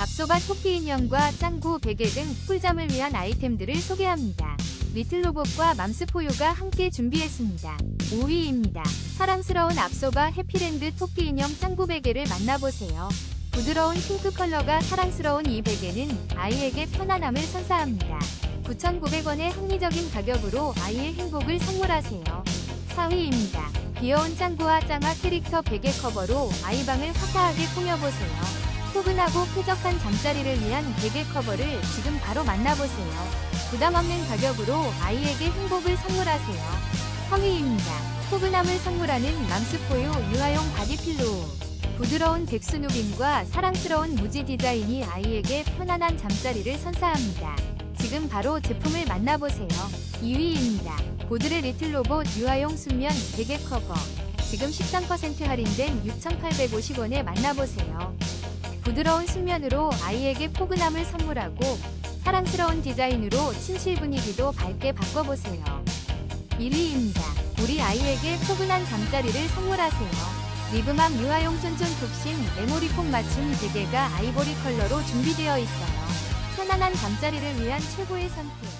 앞소바 토끼 인형과 짱구 베개 등 꿀잠을 위한 아이템들을 소개합니다. 리틀 로봇과 맘스포유가 함께 준비했습니다. 5위입니다. 사랑스러운 앞소바 해피랜드 토끼 인형 짱구 베개를 만나보세요. 부드러운 핑크 컬러가 사랑스러운 이 베개는 아이에게 편안함을 선사합니다. 9,900원의 합리적인 가격으로 아이의 행복을 선물하세요. 4위입니다. 귀여운 짱구와 짱아 캐릭터 베개 커버로 아이방을 화사하게 꾸며보세요. 포근하고 쾌적한 잠자리를 위한 베개 커버를 지금 바로 만나보세요. 부담 없는 가격으로 아이에게 행복을 선물하세요. 3위입니다. 포근함을 선물하는 맘스포유 유아용 바디필로우. 부드러운 백스누빔과 사랑스러운 무지 디자인이 아이에게 편안한 잠자리를 선사합니다. 지금 바로 제품을 만나보세요. 2위입니다. 보드레 리틀 로봇 유아용 순면 베개 커버. 지금 13% 할인된 6,850원에 만나보세요. 부드러운 순면으로 아이에게 포근함을 선물하고 사랑스러운 디자인으로 침실 분위기도 밝게 바꿔보세요. 1위입니다. 우리 아이에게 포근한 잠자리를 선물하세요. 리브맘 유아용 쫀쫀 푹신 메모리폼 맞춤 베개가 아이보리 컬러로 준비되어 있어요. 편안한 잠자리를 위한 최고의 선택.